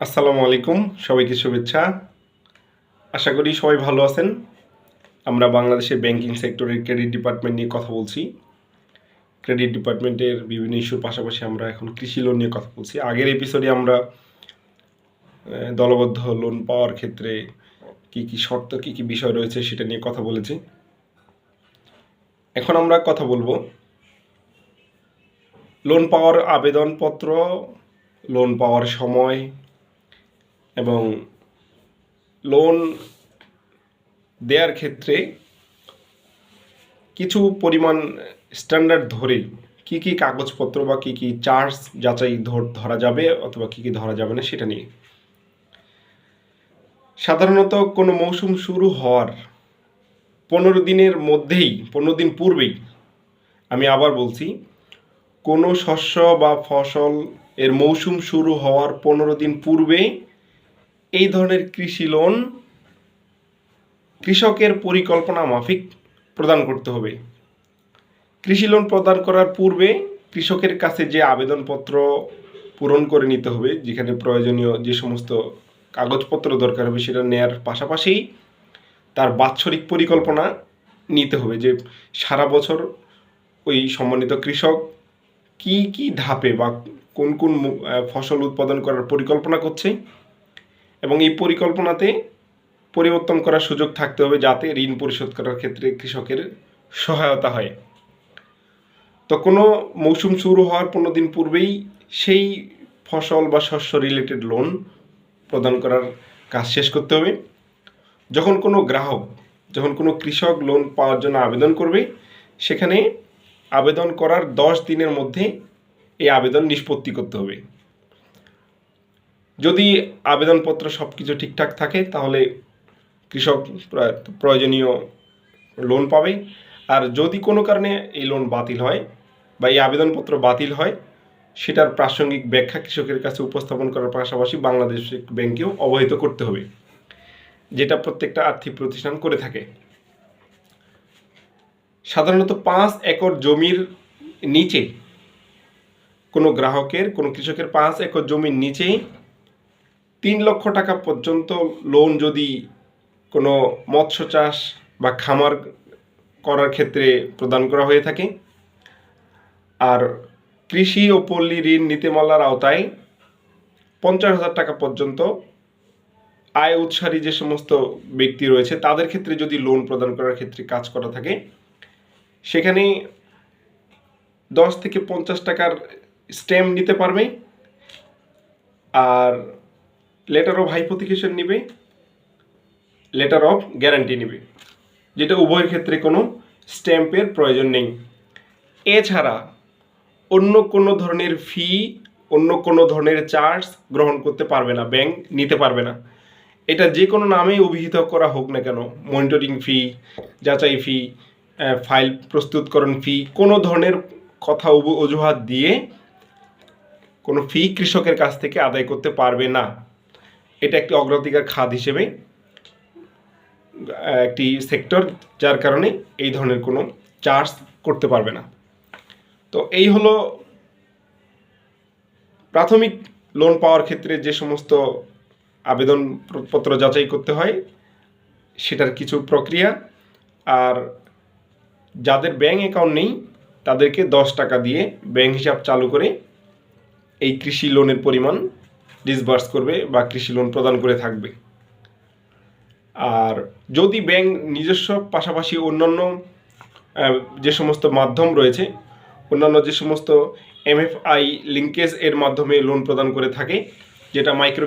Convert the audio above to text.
আসসালামু আলাইকুম, সবাইকে শুভেচ্ছা। আশা করি সবাই ভালো আছেন। আমরা বাংলাদেশের ব্যাংকিং সেক্টরের ক্রেডিট ডিপার্টমেন্ট নিয়ে কথা বলছি। ক্রেডিট ডিপার্টমেন্টের বিভিন্ন ইস্যুর পাশাপাশি আমরা এখন কৃষি লোন নিয়ে কথা বলছি। আগের এপিসোডে আমরা দলবদ্ধ লোন পাওয়ার ক্ষেত্রে কি কি শর্ত, কি কি বিষয় রয়েছে সেটা নিয়ে কথা বলেছি। এখন আমরা কথা বলব। লোন পাওয়ার আবেদনপত্র লোন পাওয়ার সময় এবং লোন দেওয়ার ক্ষেত্রে কিছু পরিমাণ স্ট্যান্ডার্ড ধরে কি কি কাগজপত্র বা কি কি চার্জ যাচাই ধর- যাবে অথবা কি কি ধরা যাবে না সেটা নিয়ে। সাধারণত কোনো মৌসুম শুরু হওয়ার পনেরো দিনের মধ্যেই, পনেরো দিন পূর্বেই আমি আবার বলছি, কোনো শস্য বা ফসল এর মৌসুম শুরু হওয়ার পনেরো দিন পূর্বে এই ধরনের কৃষি লোন কৃষকের পরিকল্পনা মাফিক প্রদান করতে হবে। কৃষি লোন প্রদান করার পূর্বে কৃষকের কাছে যে আবেদনপত্র পূরণ করে নিতে হবে, যেখানে প্রয়োজনীয় যে সমস্ত কাগজপত্র দরকার হবে সেটা নেয়ার পাশাপাশি তার বাৎসরিক পরিকল্পনা নিতে হবে যে সারা বছর ওই সম্মানিত কৃষক কি কি ধাপে বা কোন কোন ফসল উৎপাদন করার পরিকল্পনা করছে এবং এই পরিকল্পনাতে পরিবর্তন করার সুযোগ থাকতে হবে যাতে ঋণ পরিশোধ করার ক্ষেত্রে কৃষকের সহায়তা হয়। তো কোনো মৌসুম শুরু হওয়ার পনেরো দিন পূর্বেই সেই ফসল বা শস্য রিলেটেড লোন প্রদান করার কাজ শেষ করতে হবে। যখন কোনো গ্রাহক, যখন কোনো কৃষক লোন পাওয়ার জন্য আবেদন করবে, সেখানে আবেদন করার দশ দিনের মধ্যে এই আবেদন নিষ্পত্তি করতে হবে। যদি আবেদনপত্র সব কিছু ঠিকঠাক থাকে, তাহলে কৃষক প্রয়োজনীয় লোন পাবে আর যদি কোনো কারণে এই লোন বাতিল হয় বা এই আবেদনপত্র বাতিল হয়, সেটার প্রাসঙ্গিক ব্যাখ্যা কৃষকের কাছে উপস্থাপন করার পাশাপাশি বাংলাদেশ ব্যাংকেও অবহিত করতে হবে, যেটা প্রত্যেকটা আর্থিক প্রতিষ্ঠান করে থাকে। সাধারণত পাঁচ একর জমির নিচে কোনো গ্রাহকের, কোনো কৃষকের পাঁচ একর জমির নিচে তিন লক্ষ টাকা পর্যন্ত লোন যদি কোনো মৎস্য চাষ বা খামার করার ক্ষেত্রে প্রদান করা হয়ে থাকে, আর কৃষি ও পল্লী ঋণ নীতিমালার আওতায় পঞ্চাশ হাজার টাকা পর্যন্ত আয় উৎসারী যে সমস্ত ব্যক্তি রয়েছে, তাদের ক্ষেত্রে যদি লোন প্রদান করার ক্ষেত্রে কাজ করা থাকে, সেখানে দশ থেকে পঞ্চাশ টাকার স্ট্যাম্প নিতে পারবে। আর লেটার অফ হাইপোথিকেশন নিবে লেটার অফ গ্যারান্টি নেবে, যেটা উভয়ের ক্ষেত্রে কোনো স্ট্যাম্পের প্রয়োজন নেই। এছাড়া অন্য কোনো ধরনের ফি অন্য কোনো ধরনের চার্জ গ্রহণ করতে পারবে না ব্যাংক নিতে পারবে না। এটা যে কোনো নামেই অভিহিত করা হোক না কেন মনিটরিং ফি যাচাই ফি ফাইল প্রস্তুতকরণ ফি কোনো ধরনের কথা অজুহাত দিয়ে কোনো ফি কৃষকের কাছ থেকে আদায় করতে পারবে না। এটা একটি অগ্রাধিকার খাত হিসেবে একটি সেক্টর, যার কারণে এই ধরনের কোনো চার্জ করতে পারবে না। তো এই হলো প্রাথমিক লোন পাওয়ার ক্ষেত্রে যে সমস্ত আবেদনপত্র যাচাই করতে হয়, সেটার কিছু প্রক্রিয়া। আর যাদের ব্যাংক অ্যাকাউন্ট নেই, তাদেরকে দশ টাকা দিয়ে ব্যাংক হিসাব চালু করে এই কৃষি লোনের পরিমাণ ডিসবার্স করবে বা কৃষি লোন প্রদান করে থাকবে। আর যদি ব্যাংক নিজস্ব পাশাপাশি অন্যান্য যে সমস্ত মাধ্যম রয়েছে, অন্যান্য যে সমস্ত এমএফআই লিঙ্কেজ এর মাধ্যমে লোন প্রদান করে থাকে, যেটা মাইক্রো